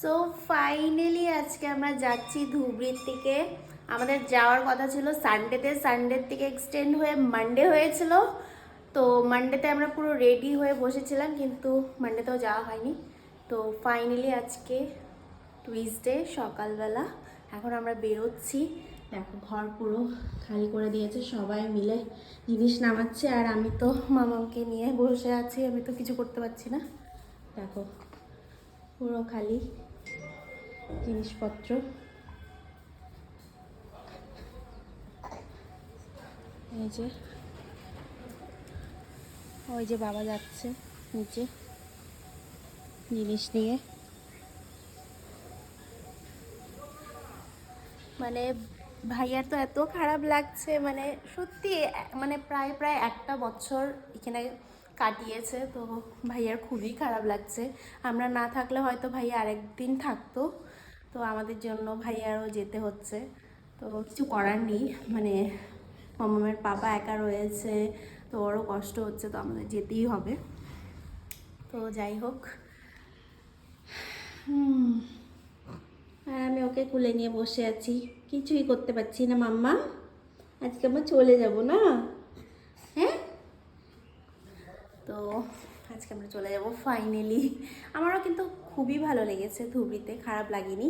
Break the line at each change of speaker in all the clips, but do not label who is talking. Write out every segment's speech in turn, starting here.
So finally আজকে আমরা যাচ্ছি ধুবড়ির থেকে আমাদের যাওয়ার কথা ছিল সানডেতে সানডের থেকে এক্সটেন্ড হয়ে মানডে হয়েছিল। তো মানডেতে আমরা পুরো রেডি হয়ে বসেছিলাম, কিন্তু মানডেতেও যাওয়া হয়নি। তো ফাইনালি আজকে টুইসডে সকালবেলা এখন আমরা বেরোচ্ছি। দেখো, ঘর পুরো খালি করে দিয়েছে, সবাই মিলে জিনিস নামাচ্ছে, আর আমি তো মামাকে নিয়ে বসে আছি, আমি তো কিছু করতে পারছি না। দেখো, পুরো খালি। জিনিসপত্র। এই যে। ওই যে বাবা যাচ্ছে নিচে জিনিস নিয়ে। মানে ভাইয়ার তো এত খারাপ লাগছে মানে সত্যি মানে প্রায় প্রায় একটা বছর এখানে কাটিয়েছে, তো ভাইয়ার খুবই খারাপ লাগছে। আমরা না থাকলে হয়তো ভাইয়া আরেকদিন থাকতো। তো আমাদের জন্য ভাইয়ারও যেতে হচ্ছে। তো কিছু করার নেই মানে মামামের পাপা একা রয়েছে, তো ওরও কষ্ট হচ্ছে, তো আমাদের যেতেই হবে। তো যাই হোক। আর আমি ওকে কুলে নিয়ে বসে আছি। কিছুই করতে পারছি না, মাম্মা। আজকে আমরা চলে যাব না? হ্যাঁ? তো আজকে আমরা চলে যাব ফাইনালি আমারও কিন্তু খুবই ভালো লেগেছে ধুবড়িতে, খারাপ লাগেনি।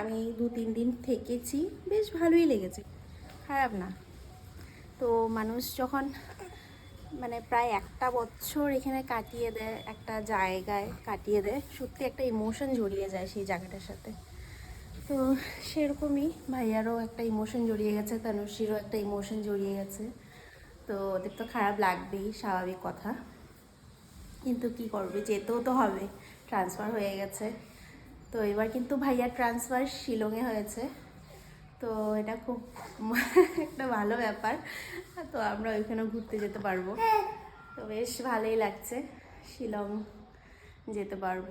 আমি দু তিন দিন থেকেছি, বেশ ভালোই লেগেছে। খারাপ না। তো মানুষ যখন মানে প্রায় একটা বছর এখানে কাটিয়ে দেয়, একটা জায়গায় কাটিয়ে দেয়, সত্যি একটা ইমোশন জড়িয়ে যায় সেই জায়গাটার সাথে। তো সেরকমই ভাইয়ারও একটা ইমোশন জড়িয়ে গেছে, তনুশ্রীরও একটা ইমোশন জড়িয়ে গেছে। তো ওদের তো খারাপ লাগবেই, স্বাভাবিক কথা। কিন্তু কি করবে? যেতেও তো হবে। ট্রান্সফার হয়ে গেছে। তো এবার কিন্তু ভাইয়ার ট্রান্সফার শিলংয়ে হয়েছে। তো এটা খুব একটা ভালো ব্যাপার। তো আমরা ওইখানে ঘুরতে যেতে পারব। তো বেশ ভালোই লাগছে শিলং যেতে পারব।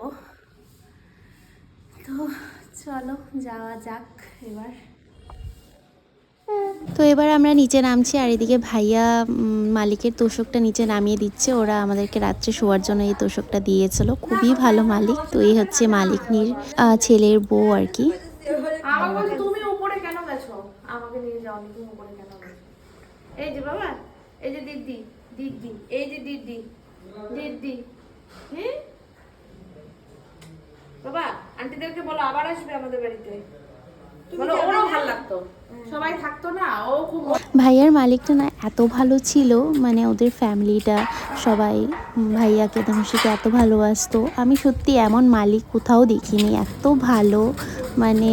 তো চলো যাওয়া যাক এবার।
তো এবার আমরা নিচে নামছি আর এদিকে ভাইয়া মালিকের তোষকটা নিচে নামিয়ে দিচ্ছে। ওরা আমাদেরকে রাত্রে শোয়ার জন্য এই তোষকটা দিয়েছিল। খুবই ভালো মালিক। তো এই হচ্ছে মালিকনির ছেলের বউ আর কি।
বাবা, আন্টিদেরকে বলো, আবার আসবে আমাদের বাড়িতে। বলো ওরও ভালো লাগতো। সবাই থাকতো না ও খুব
ভাইয়ার মালিকটা না এত ভালো ছিল মানে ওদের ফ্যামিলিটা সবাই ভাইয়াকে ধনুষিকে এত ভালোবাসতো। আমি সত্যি এমন মালিক কোথাও দেখিনি এত ভালো মানে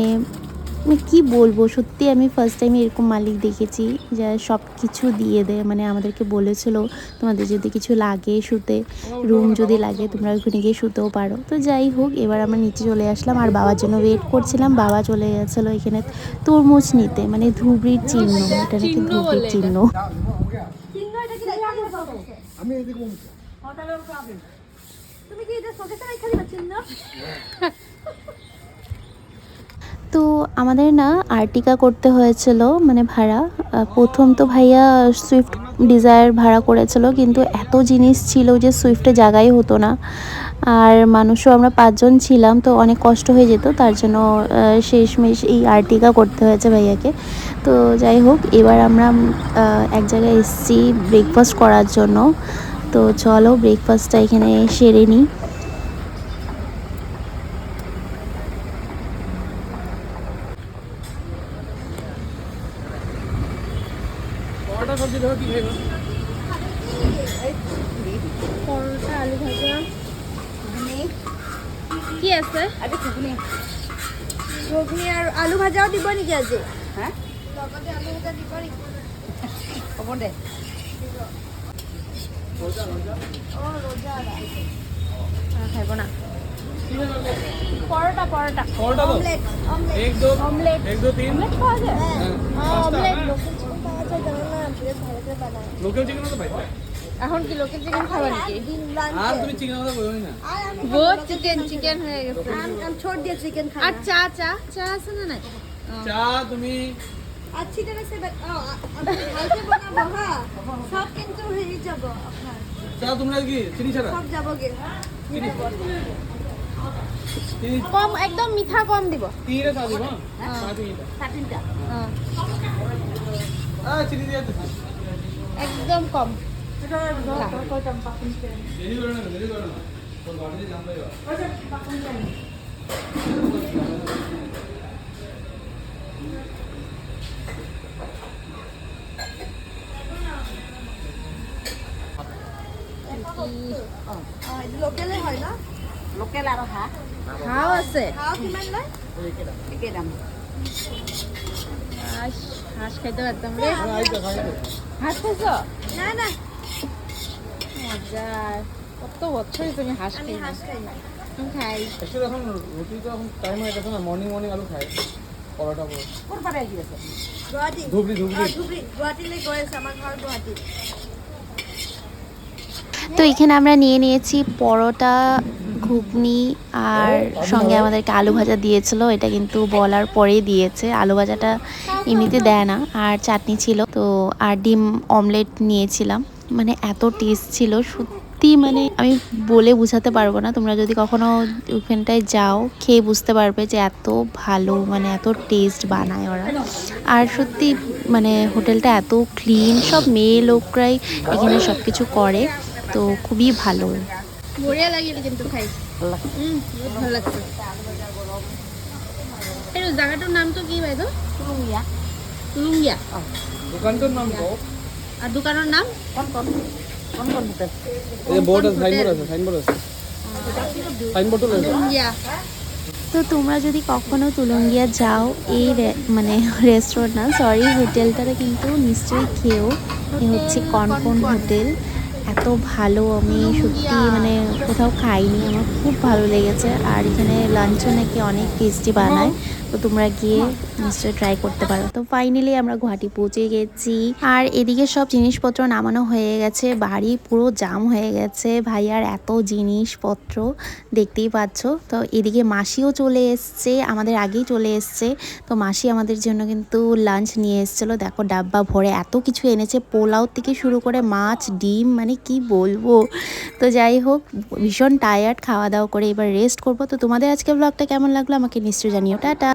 মানে কি বলব? সত্যি আমি ফার্স্ট টাইম এরকম মালিক দেখেছি যা সব কিছু দিয়ে দেয়। মানে আমাদেরকে বলেছিল তোমাদের যদি কিছু লাগে শুতে রুম যদি লাগে তোমরা ওখানে গিয়ে শুতেও পারো। তো যাই হোক এবার আমরা নিচে চলে আসলাম। আর বাবার জন্য ওয়েট করছিলাম। বাবা চলে গেছিল এখানে তরমুজ নিতে। মানে ধুবড়ির চিহ্ন। এটা নাকি ধুবড়ির চিহ্ন।
আমি
তুমি কি এটা চিহ্ন?
তো আমাদের না আর্টিকা করতে হয়েছিল মানে ভাড়া। প্রথম তো ভাইয়া সুইফট ডিজায়ার ভাড়া করেছিল, কিন্তু এত জিনিস ছিল যে সুইফটে জায়গাই হতো না। আর মানুষও আমরা পাঁচজন ছিলাম, তো অনেক কষ্ট হয়ে যেত, তার জন্য শেষমেশ এই আর্টিকা করতে হয়েছে ভাইয়াকে। তো যাই হোক, এবার আমরা এক জায়গায় এসেছি ব্রেকফাস্ট করার জন্য। তো চলো ব্রেকফাস্টটা এখানে সেরে নিই।
পরোটা সবজি ধরো কি খাইবা?
পরোটা আলু ভাজা কি আছে?
আগে ঘুগনি।
ঘুগনি আর আলু ভাজাও দিব নেকি আজি?
হ্যাঁ?
লগতে আলু ভাজা দিব নেকি?
হ'ব দে। খাইব না।
পরোটা পরোটা। অমলেট অমলেট
এক দো
অমলেট
এক দো তিন?
অমলেট পাওয়া যায়?
হ্যাঁ,
হ্যাঁ অমলেট
হ্যাঁ।
লোকেল চিকেন
তো
এখন কি লোকেল চিকেন খাবা নাকি?
আর তুমি চিকেন কথা বলোই না।
গো চিকেন চিকেন হয়ে গেছে।
আমি আমি ছোট দিয়ে চিকেন খাই
আর চা চা চা আছে না নাই?
চা তুমি
চিকেন আছে আমি ভালকে বানাবো হ্যাঁ সব কিন্তু হয়ে যাব আপনার
চা তোমরা কি চিনি ছাড়া?
সব যাব গে
চিনি।
কম একদম মিঠা কম দিব।
তিনটা চা দিব হ্যাঁ? তিনটা। হ্যাঁ। দিয়ে দিচ্ছি
একদম কম।
লোকেলে হয় ন
লোকেল আৰু হাঁহ
হাঁহ আছে।
হাঁহ কিমান লয়?
একেই দাম।
হাঁস খাইতে পারতাম রে। হাঁস খাইছ?
না না।
মজা কত বছর তুমি হাঁস খাই
হাঁস খাই
তুমি খাই।
এখন রুটি তো এখন টাইম হয়ে গেছে না মর্নিং মর্নিং আলু খাই পরোটা
ক'ৰ পৰা আহি আছে
গুৱাহাটী
ধুবড়ি। ধুবড়ি
অ, ধুবুৰী গুৱাহাটীলৈ গৈ আছে আমাৰ গুৱাহাটীত
তো এখানে আমরা নিয়ে নিয়েছি পরোটা, ঘুগনি আর সঙ্গে আমাদেরকে আলু ভাজা দিয়েছিল। এটা কিন্তু বলার পরেই দিয়েছে। আলু ভাজাটা এমনিতে দেয় না, আর চাটনি ছিল। তো আর ডিম অমলেট নিয়েছিলাম। মানে এত টেস্ট ছিল, সত্যি মানে আমি বলে বোঝাতে পারব না। তোমরা যদি কখনো ওখানটায় যাও, খেয়ে বুঝতে পারবে যে এত ভালো মানে এত টেস্ট বানায় ওরা। আর সত্যি মানে হোটেলটা এত ক্লিন, সব মেয়ে লোকরাই এখানে সব কিছু করে। তো খুবই ভালো। বঢ়িয়া লাগিল কিন্তু খাই। উম, বহুত লাগছে। এই জায়গাটার নামটো কি বাইদেউ?
তুলুঙীয়া
তুলুঙ্গিয়া।
দোকানটোৰ নাম কওক।
আর দোকানের নাম?
কণ কণ কণ কণ হোটেল?
এই বোর্ড আছে সাইনবোর্ড আছে সাইনবোর্ড আছে। সাইনবোর্ডও লৈছে
তুলুঙ্গিয়া। তো তোমরা যদি কখনো তুলঙ্গিয়া যাও এই রে- মানে রেস্টুরেন্ট না সরি হোটেলটাতে কিন্তু নিশ্চয়ই খেয়েও হচ্ছে কনকন হোটেল? এত ভালো, আমি সত্যি মানে কোথাও খাইনি, আমার খুব ভালো লেগেছে। আর এখানে লাঞ্চও নাকি অনেক টেস্টি বানায়। তো তোমরা গিয়ে নিশ্চয়ই ট্রাই করতে পারো। তো ফাইনালি আমরা গুয়াহাটি পৌঁছে গেছি। আর এদিকে সব জিনিসপত্র নামানো হয়ে গেছে। বাড়ি পুরো জাম হয়ে গেছে। ভাইয়ার এত জিনিসপত্র দেখতেই পাচ্ছ। তো এদিকে মাসিও চলে এসছে আমাদের আগেই চলে এসছে। তো মাসি আমাদের জন্য কিন্তু লাঞ্চ নিয়ে এসেছিল। দেখো ডাব্বা ভরে এত কিছু এনেছে। পোলাও থেকে শুরু করে মাছ ডিম মানে কি বলব? তো যাই হোক ভীষণ টায়ার্ড খাওয়া দাওয়া করে এবার রেস্ট করব। তো তোমাদের আজকে ব্লগটা কেমন লাগল আমাকে নিশ্চয়ই জানিও। টাটা।